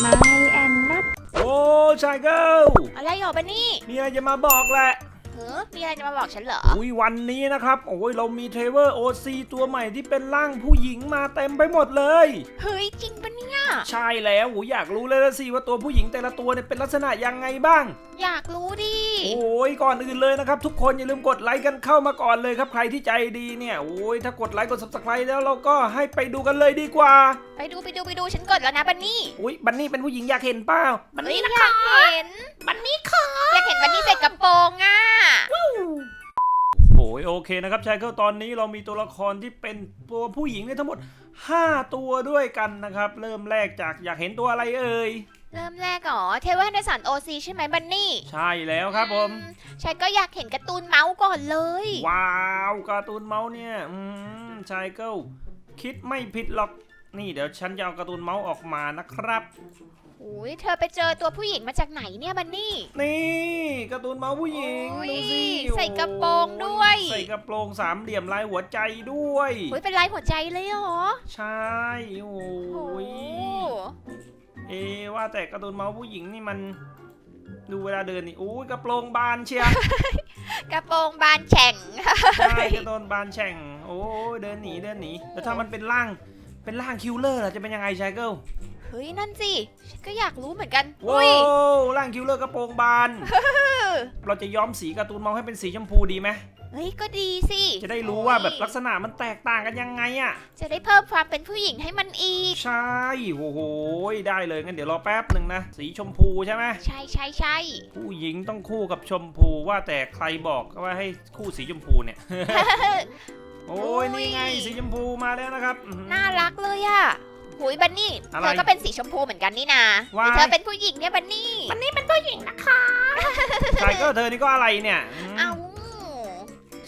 ไม้แอนนัทโอ้ชายเกิลอะไรหรอบันนี่มีอะไรจะมาบอกแหละ เฮ้อมีอะไรจะมาบอกฉันเหรอ อุ้ยวันนี้นะครับ โอ้ยเรามีเทเวอร์โอซีตัวใหม่ที่เป็นร่างผู้หญิงมาเต็มไปหมดเลย เฮ้ย จริงปะเนี่ย ใช่แล้วโอ้ยอยากรู้เลยละสิว่าตัวผู้หญิงแต่ละตัวเนี่ยเป็นลักษณะยังไงบ้าง อยากรู้ดิ โอ้ยก่อนอื่นเลยนะครับ ทุกคนอย่าลืมกดไลค์กันเข้ามาก่อนเลยครับใครที่ใจดีเนี่ยโอ้ยถ้ากดไลค์กด subscribe แล้วเราก็ให้ไปดูกันเลยดีกว่า ไปดูไปดูไปดูฉันกดแล้วนะบันนี่ อุ้ยบันนี่เป็นผู้หญิงอยากเห็นเปล่าบันเฮ้ยนี่อยากเห็น บันนี่ค่ะอยากเห็นบันนี่ใส่กระโปรงอะโอ้ยโอเคนะครับชายเกิลตอนนี้เรามีตัวละครที่เป็นตัวผู้หญิงเนี่ยทั้งหมด 5 ตัวด้วยกันนะครับ เริ่มแรกจากอยากเห็นตัวอะไรเอ่ย เริ่มแรกเหรอเทเวอร์ในสันโอซีใช่ไหมบันนี่ใช่แล้วครับผม อืฉันก็อยากเห็นการ์ตูนเมาส์ก่อนเลย ว้าวการ์ตูนเมาส์เนี่ยอืมชายเกิลคิดไม่ผิดหรอก นี่เดี๋ยวฉันจะเอาการ์ตูนเมาส์ออกมานะครับ อุ้ยเธอไปเจอตัวผู้หญิงมาจากไหนเนี่ยบันนี่ นี่การ์ตูนเมาส์ผู้หญิงโอ้ยดูสิใส่กระโปรงด้วย ใส่กระโปรงสามเหลี่ยมลายหัวใจด้วย อุ้ยเป็นลายหัวใจเลยเหรอใช่โอ้โอ้ยเอะว่าแต่การ์ตูนเมาส์ผู้หญิงนี่มัน ดูเวลาเดินนี่อุ้ยกระโปรงบานเชียกระโปรงบานแฉ่ง ใช่กระโดนบานแฉ่ง โอ้ยเดินหนีเดินหนีแล้วถ้ามันเป็นร่างเป็นร่างคิวเลอร์ล่ะจะเป็นยังไงชายเกิลเฮ้ยนั่นสิฉันก็อยากรู้เหมือนกันว้าอุ้ยวร่างคิวเลอร์กระโปรงบาน เราจะย้อมสีการ์ตูนเมาส์ให้เป็นสีชมพูดีไหมเฮ้ยก็ดีสิจะได้รู้ว่าแบบลักษณะมันแตกต่างกันยังไงอะ จะได้เพิ่มความเป็นผู้หญิงให้มันอีก ใช่ โอ้โห ได้เลยงั้นเดี๋ยวรอแป๊บหนึ่งนะ สีชมพูใช่ไหมใช่ใช่ใช่ผู้หญิงต้องคู่กับชมพูว่าแต่ใครบอกว่าให้คู่สีชมพูเนี่ย โอ้ยนี่ไงสีชมพูมาแล้วนะครับอื้อหือน่ารักเลยอะ หุยบันนี่อะไรเธอก็เป็นสีชมพูเหมือนกันนี่นาว้ายแต่เธอเป็นผู้หญิงเนี่ยบันนี่บันนี่เป็นผู้หญิงนะคะใช่ก็เธอนี่ก็อะไรเนี่ยอืมเอ้า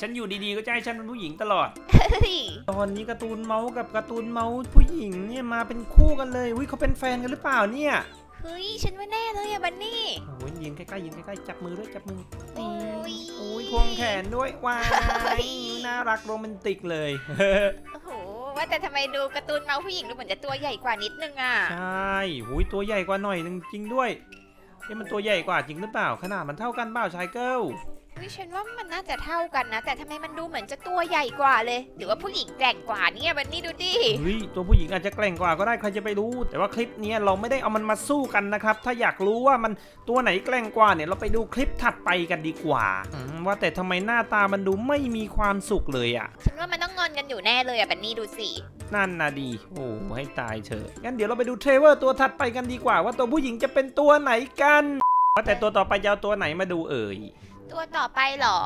ฉันอยู่ดีๆก็จะให้ฉันเป็นผู้หญิงตลอด เฮ้ยตอนนี้การ์ตูนเมาส์กับการ์ตูนเมาส์ผู้หญิงเนี่ยมาเป็นคู่กันเลยวิเขาเป็นแฟนกันหรือเปล่าเนี่ยเฮ้ยฉันว่าแน่เลยอะบันนี่ โอ้ยยืนใกล้ๆยืนใกล้ๆจับมือด้วยจับมือโอ้ย โอ้ยควงแขนด้วยว้ายน่ารักโรแมนติกเลย โอ้โห ว่าแต่ทำไมดูการ์ตูนเมาส์ผู้หญิงดูเหมือนจะตัวใหญ่กว่านิดนึงอะ ใช่หุยตัวใหญ่กว่าหน่อยนึงจริงด้วยนี่มันตัวใหญ่กว่าจริงหรือเปล่า ขนาดมันเท่ากันเปล่าชายเกิล เฮ้ยฉันว่ามันน่าจะเท่ากันนะ แต่ทำไมมันดูเหมือนจะตัวใหญ่กว่าเลย หรือว่าผู้หญิงแกร่งกว่าเนี่ยบันนี่ดูดิ เฮ้ยตัวผู้หญิงอาจจะแกร่งกว่าก็ได้ใครจะไปรู้ แต่ว่าคลิปเนี้ยเราไม่ได้เอามันมาสู้กันนะครับ ถ้าอยากรู้ว่ามันตัวไหนแกร่งกว่าเนี่ยเราไปดูคลิปถัดไปกันดีกว่าอืมว่าแต่ทำไมหน้าตามันดูไม่มีความสุขเลยอะ ฉันว่ามันต้องงอนกันอยู่แน่เลยอะบันนี่ดูสิ นั่นนะดี โอ้ให้ตายเถอะงั้นเดี๋ยวเราไปดูเทรลเลอร์ตัวถัดไปกันดีกว่า ว่าตัวผู้หญิงจะเป็นตัวไหนกัน ว่าแต่ตัวต่อไปจะเอาตัวไหนมาดูเอ่ย ตัวต่อไปเหรอ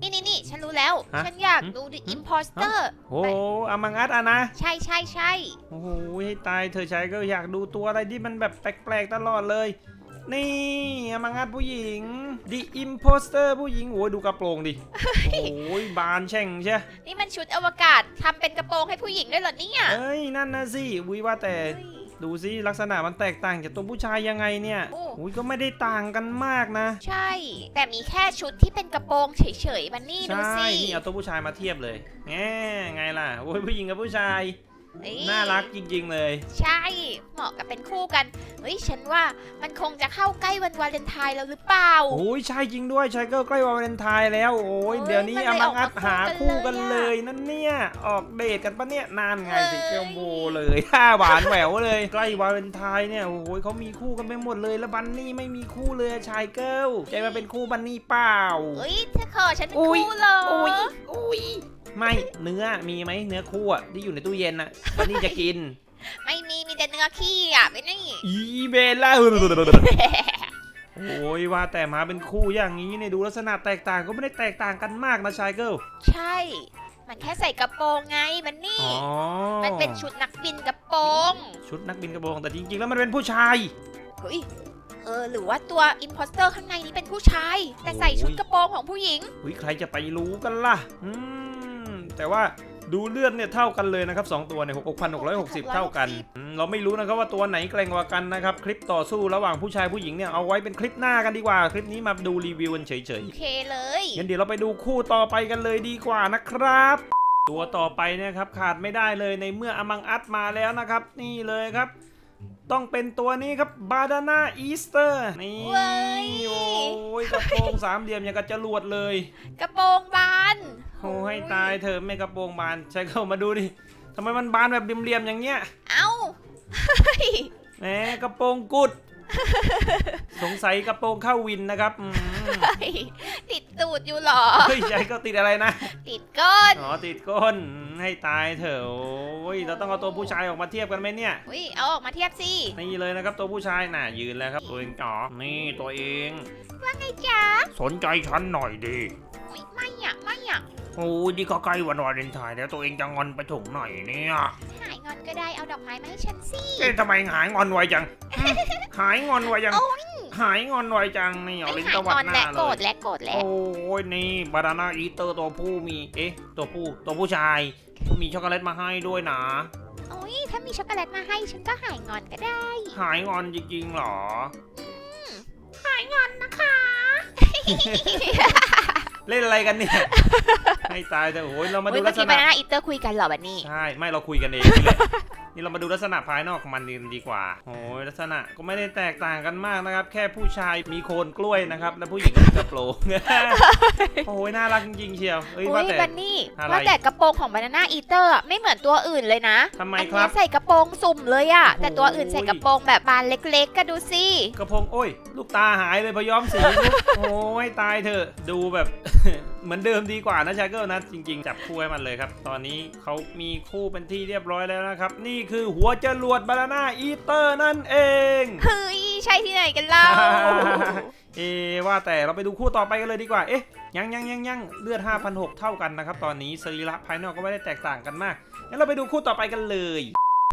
นี่นี่นี่ฉันรู้แล้ว ฮะฉันอยากหึดู The หึ Imposter โอ้อามังอัดอะนะ ใช่ใช่ใช่โอ้โหให้ตายเธอชายก็อยากดูตัวอะไรที่มันแบบแปลกๆตลอดเลย นี่อามังอัดผู้หญิง The Imposter ผู้หญิงโอ้ยดูกระโปรงดิ โอ้ยบานแช่งใช่ นี่มันชุดอวกาศทำเป็นกระโปรงให้ผู้หญิงด้วยเหรอเนี่ยเอ้ย นั่นนะสิวิว่าแต่เฮ้ย ดูสิลักษณะมันแตกต่างจากตัวผู้ชายยังไงเนี่ยโอ้ อุ้ยก็ไม่ได้ต่างกันมากนะ ใช่ แต่มีแค่ชุดที่เป็นกระโปรงเฉยๆ มันนี่ดูใช่ สิ นี่เอาตัวผู้ชายมาเทียบเลยแงไงล่ะโอ้ยผู้หญิงกับผู้ชาย เอ้ยน่ารักจริง ๆ เลย ใช่ เหมาะกับเป็นคู่กันเฮ้ยฉันว่ามันคงจะเข้าใกล้วันวาเลนไทน์แล้วหรือเปล่า โอ้ยใช่จริงด้วยชายเกิลใกล้วาเลนไทน์แล้ว โอ้ยเอ้ยเดี๋ยวนี้มันเลยอามังอัดออกมาหาคู่คู่กักันนเลเลยยนั่นเนี่ยออกเดทกันปะเนี่ยนานไงเอ้ยสิเกลโบเลยฮ่าหวานแหววเลย ใกล้วาเลนไทน์เนี่ยโอ้ยเขามีคู่กันไปหมดเลยแล้วบันนี่ไม่มีคู่เลยชายเกิลใจมาเป็นคู่บันนี่เปล่าเฮ้ยเธอขอฉันเป็นอุ๊ยคู่เหรออุ้ยอุ้ย ไม่เนื้อมีไหมเนื้อคู่อะที่อยู่ในตู้เย็นอะบันนี่จะกิน ไม่มีมีแต่เนื้อขี้อะไม่นี่อีเบลล่าโอ้ยว่าแต่มาเป็นคู่อย่างนี้เนี่ยดูลักษณะแตกต่างก็ไม่ได้แตกต่างกันมากนะชายเกิลใช่ มันแค่ใส่กระโปรงไงมันนี่อ๋อมันเป็นชุดนักบินกระโปรง ชุดนักบินกระโปรงแต่จริงๆ แล้วมันเป็นผู้ชายเฮ้ยเออหรือว่าตัวอิมโพสเตอร์ข้างในนี้เป็นผู้ชาย แต่ใส่ชุดกระโปรงของผู้หญิงหุยใครจะไปรู้กันล่ะอืม แต่ว่าดูเลือดเนี่ยเท่ากันเลยนะครับสองตัวเนี่ย6,660 เท่ากันอืมเราไม่รู้นะครับว่าตัวไหนแกร่งกว่ากันนะครับ คลิปต่อสู้ระหว่างผู้ชายผู้หญิงเนี่ยเอาไว้เป็นคลิปหน้ากันดีกว่า คลิปนี้มาดูรีวิวกันเฉยโอเคเลยๆงั้นเดี๋ยวเราไปดูคู่ต่อไปกันเลยดีกว่านะครับ ตัวต่อไปเนะครับขาดไม่ได้เลยในเมื่ออมังอัดมาแล้วนะครับ นี่เลยครับ ต้องเป็นตัวนี้ครับบาดาน่าอีสเตอร์นี่เว้ยโอ้ยกระโปรงสามเหลี่ยมอย่างกับจรวดเลย กระโปรงบาน โอ้ให้ตายเธอะไม่กระโปรงบานใช้เข้ามาดูดิทำไมมันบานแบบเหลี่ยมๆอย่างเงี้ยเอ้าเฮ้ยแหมกระโปรงกุด สงสัยกระโปรงเข้าวินนะครับอืมเฮ้ยติดตูดอยู่เหรอเฮ้ยใช้ก็ติดอะไรนะ ติดก้น อ๋อติดก้นให้ตายเถอะโอ้ยเราต้องเอาตัวผู้ชายออกมาเทียบกันไหมเนี่ยอุ้ยเอาออกมาเทียบสินี่เลยนะครับตัวผู้ชายน่ะยืนแล้วครับตัวเองจ๋อนี่ตัวเองว่าไงจ๊ะสนใจฉันหน่อยดิ โอ้ยนี่ก็ใกล้วันวาเลนไทน์แล้วตัวเองจะงอนไปถึงไหนเนี่ยหายงอนก็ได้เอาดอกไม้มาให้ฉันสิ เอ๊ะทำไมหายงอนไวจังหายงอนไวจัง โอ้ย หายงอนไวจังนี่เอาไม่ลิ้นหายตวังดอนหน้าและเลโกรธย และโกรธและโอ้ยนี่บานาน่าอีเตอร์ตัวผู้มี เอ๊ะ ตัวผู้ ตัวผู้ชาย มีช็อกโกแลตมาให้ด้วยนะ โอ้ยถ้ามีช็อกโกแลตมาให้ฉันก็หายงอนก็ได้ หายงอนจริงๆหรอ หายงอนนะคะ เล่นอะไรกันเนี่ยให้ตายเถอะโอ้ยเรามาเฮ้ดูยลัเมื่อกษกี้บาณะนาน่าอีเตอร์คุยกันเหรอบันนี่ใช่ไม่เราคุยกันเองนี่แหละ นี่เรามาดูลักษณะภายนอกของมันดีกว่าโอ้ยลักษณะก็ไม่ได้แตกต่างกันมากนะครับ แค่ผู้ชายมีโคนกล้วยนะครับ และผู้หญิงก็มีกระโปรงโอ้ยน่ารักจริงๆเชียวเอ้ยอุ้ว่ายแต่บันนี่อะไรว่าแต่กระโปรงของบานาน่าอีเตอร์ไม่เหมือนตัวอื่นเลยนะทำไมอันครันี้บใส่กระโปรงสุ่มเลยอะโอ้โหแต่ตัวอื่นใส่กระโปรงแบบบานเล็กๆก็ดูสิกระโปรงโอ้ย ลูกตาหายเลยพอย้อมสีลูกโอ้ยตายเถอะดูแบบ เหมือนเดิมดีกว่านะชายเกิลนะจริง ๆ จับคู่ให้มันเลยครับ ตอนนี้เขามีคู่เป็นที่เรียบร้อยแล้วนะครับ นี่คือหัวจรวดบานาน่าอีเตอร์นั่นเองเฮ้ยใช่ที่ไหนกันเล่าเอะว่าแต่เราไปดูคู่ต่อไปกันเลยดีกว่าเอ๊ะยังยังยังยังเลือด 5,600 เท่ากันนะครับ ตอนนี้สรีระภายนอกก็ไม่ได้แตกต่างกันมากงั้นเราไปดูคู่ต่อไปกันเลย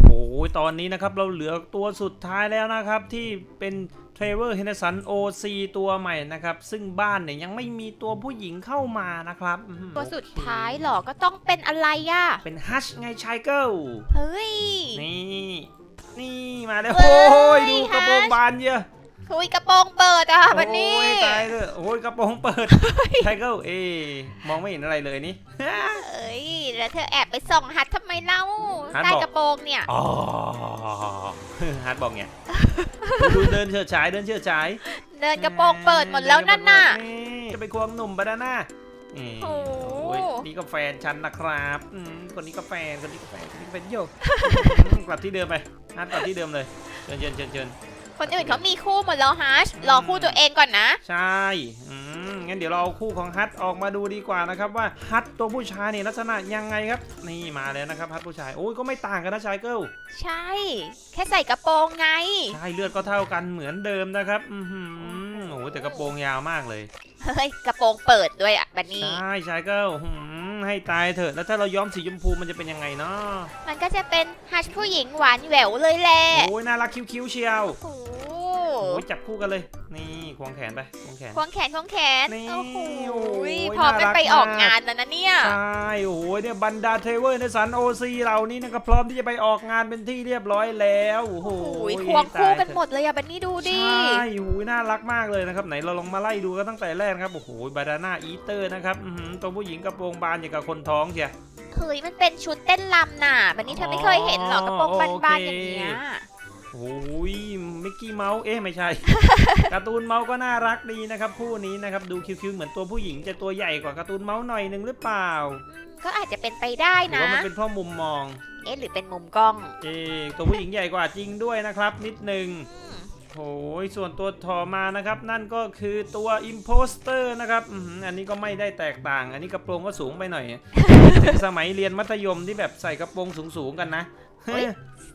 โอ้ยตอนนี้นะครับเราเหลือตัวสุดท้ายแล้วนะครับ ที่เป็นเทรเวอร์เฮนเดสัน OC ตัวใหม่นะครับ ซึ่งบ้านเนี่ยยังไม่มีตัวผู้หญิงเข้ามานะครับอื้อหือตัวสุดท้ายเหรอก็ต้องเป็นอะไรอะเป็นฮัชไงชายเกิลเฮ้ย นี่ นี่มาแล้วเฮ้โอ้ยยดูกระโปรง Hush บานเยอะ คุยกระโปรงเปิดอะบันนี่โอ้ยตายเลยโอ้ยกระโปรงเปิดไทเกิลเอะมองไม่เห็นอะไรเลยนี่ เอ้ยแล้วเธอแอบไปส่องฮัททำไมเล่าฮัทใต้บอกกระโปรงเนี่ย อ๋อฮาร์ดบอกไงดูเดินเฉิดฉายเดินเฉิดฉายเดินกระโปรงเปิดหมดแล้วนั่นน่ะ จะไปควงหนุ่มบานาน่านี่โอ้โอ้ยนี่ก็แฟนฉันนะครับอืมคนนี้ก็แฟนคนนี้ก็แฟนคนนี้ก็แฟนโยอืมกลับที่เดิมไปฮัทกลับที่เดิมเลยเชิญเชิญเชิญเชิญ คนอื่นเขามีคู่หมดแล้วฮัชรอคู่ตัวเองก่อนนะ ใช่อืมงั้นเดี๋ยวเราเอาคู่ของฮัทออกมาดูดีกว่านะครับว่าฮัทตัวผู้ชายเนี่ยลักษณะยังไงครับ นี่มาแล้วนะครับฮัทผู้ชายโอ้ยก็ไม่ต่างกันนะชายเกิลใช่ แค่ใส่กระโปรงไง ใช่เลือดก็เท่ากันเหมือนเดิมนะครับอือหือโอ้โหแต่กระโปรงยาวมากเลย เฮ้ย กระโปรงเปิดด้วยอะบันนี่ ใช่ชายเกิลหืมให้ตายเถอะแล้วถ้าเราย้อมสีชมพูมันจะเป็นยังไงเนาะมันก็จะเป็นฮัชผู้หญิงหวานแหววเลยแหละโอ้ยน่ารักคิ้วๆเชียว โอ้โหโอ้ยจับคู่กันเลย นี่ควงแขนไปควงแขน ควงแขนควงแขน นี่โอ้โหโอ้ยพร้อมกันน่ารักไปออกมาก งานแล้วนะเนี่ย ใช่โอ้โหเนี่ยบรรดาเทรเวอร์ในสันโอซีเหล่านี้นะครับพร้อมที่จะไปออกงานเป็นที่เรียบร้อยแล้วโอ้โหโอ้ยควงคู่กันหมดเลยอะบันนี่ดูดิ ใช่โอ้โหน่ารักมากเลยนะครับไหนเราลองมาไล่ดูกันตั้งแต่แรกนะครับโอ้โหบาดาน่าอีเตอร์นะครับอื้อหือตัวผู้หญิงกระโปรงบานอย่างกับคนท้องเชีย เฮ้ยมันเป็นชุดเต้นรำน่ะบันนี่เธอไม่เคยเห็นหรอกกระโปรงบานๆอย่างเงี้ย โอ้ย มิกกี้เมาส์เอ๊ะไม่ใช่ การ์ตูนเมาส์ก็น่ารักดีนะครับคู่นี้นะครับดูคิ้วๆเหมือนตัวผู้หญิงจะตัวใหญ่กว่าการ์ตูนเมาส์หน่อยหนึงหรือเปล่าอืมก็อาจจะเป็นไปได้หรือนะ ว่ามันเป็นเพ่อมุมมอง เอ๊ะหรือเป็นมุมกล้อง เอ๊ะตัวผู้หญิงใหญ่กว่าจริงด้วยนะครับนิดหนึ่งอืม โอ้ยส่วนตัวต่อมานะครับ นั่นก็คือตัวอิมโพสเตอร์นะครับอื้อหืออันนี้ก็ไม่ได้แตกต่าง อันนี้กระโปรงก็สูงไปหน่อยถึงสมัยเรียนมัธยมที่แบบใส่กระโปรงสูงๆกันนะ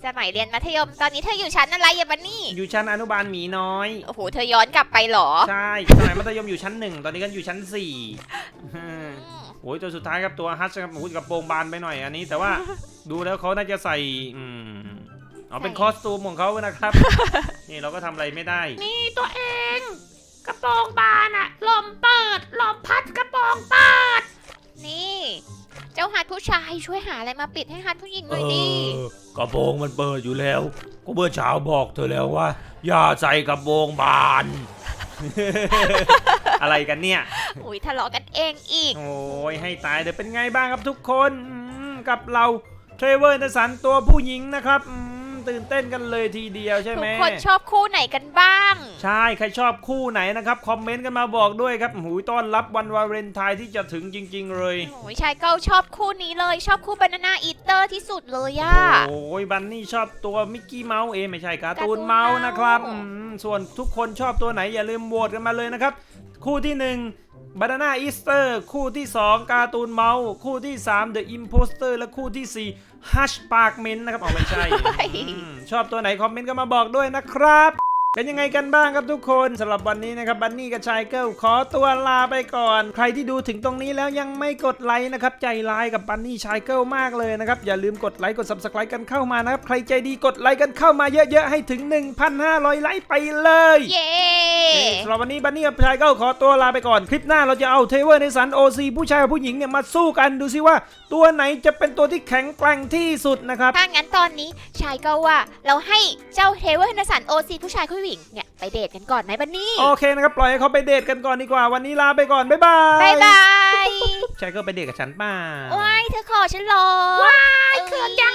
สมัยเรียนมัธยมตอนนี้เธออยู่ชั้นอะไรอย่าบันนี่ อยู่ชั้นอนุบาลหมีน้อย โอ้โห เธอย้อนกลับไปเหรอ ใช่ สมัยมัธยมอยู่ชั้นหนึ่ง ตอนนี้ก็อยู่ชั้นสี่อืมโอ้ยตัวสุดท้ายครับตัวฮัชครับโอ้ยกระโปรงบานไปหน่อยอันนี้ แต่ว่าดูแล้วเขาน่าจะใส่ อืมเอาเป็นใส่คอสตูมของเขานะครับ นี่เราก็ทำอะไรไม่ได้ นี่ตัวเอง กระโปรงบานอะลมเปิดลมพัดกระโปรงเปิด นี่ เจ้าฮัทผู้ชายช่วยหาอะไรมาปิดให้ฮัทผู้หญิงหน่อยดิกระโปรงมันเปิดอยู่แล้ว ก็เมื่อเช้าบอกเธอแล้วว่า อย่าใส่กระโปรงบาน อะไรกันเนี่ย อุ้ยทะเลาะกันเองอีก โอ้ยให้ตายเดี๋ยวเป็นไงบ้างครับทุกคนอืมกับเราเทรเวอร์นสันตัวผู้หญิงนะครับอืม ตื่นเต้นกันเลยทีเดียวใช่ทุไหมกคนชอบคู่ไหนกันบ้าง ใช่ใครชอบคู่ไหนนะครับคอมเมนต์กันมาบอกด้วยครับหูยต้อนรับวันวาเลนไทน์ที่จะถึงจริง ๆ เลยโอ้ยชายเก้าชอบคู่นี้เลย ชอบคู่บานาน่าอีเตอร์ที่สุดเลยอะโอ้ยบันนี่ชอบตัวมิกกี้เมาส์เอยไม่ใช่การ์ตูนการ์ตูนเมาส์นะครับเมาส์อืมส่วนทุกคนชอบตัวไหนอย่าลืมโหวตกันมาเลยนะครับ คู่ที่1บานาน่าอีสเตอร์คู่ที่ 2 การ์ตูนเมาส์คู่ที่ 3 The Imposter และคู่ทีสี่4 Hush Park m e n นะครับเอาไม่ใช่อืมชอบตัวไหนคอมเมนต์กันมาบอกด้วยนะครับ เป็นยังไงกันบ้างครับทุกคนสำหรับวันนี้นะครับบันนี่กับชายเกิลขอตัวลาไปก่อน ใครที่ดูถึงตรงนี้แล้วยังไม่กดไลค์นะครับใจร้ายกับบันนี่ชายเกิลมากเลยนะครับอย่าลืมกดไลค์กด subscribe กันเข้ามานะครับใครใจดีกดไลค์กันเข้ามาเยอะๆให้ถึง 1,500 ไลค์ไปเลยเย้สำหรับวันนี้บันนี่กับชายเกิลขอตัวลาไปก่อน คลิปหน้าเราจะเอาเทเวอร์ในสันโอซีผู้ชายกับผู้หญิงเนี่ยมาสู้กันดูซิว่า ตัวไหนจะเป็นตัวที่แข็งแกร่งที่สุดนะครับถ้างั้นตอนนี้ชายเก้าว่าเราให้เจ้าเทเวอร์นสันโอซีผู้ชายผู้หญิงเนี่ยไปเดทกันก่อนไหมบันนี่โอเคนะครับปล่อยให้เขาไปเดทกันก่อนดีกว่า วันนี้ลาไปก่อนบ๊ายบายบายบายใช่ก็ไปเดทกับฉันป้าว้ายเธอขอฉันเหรอว้ายเขินจัง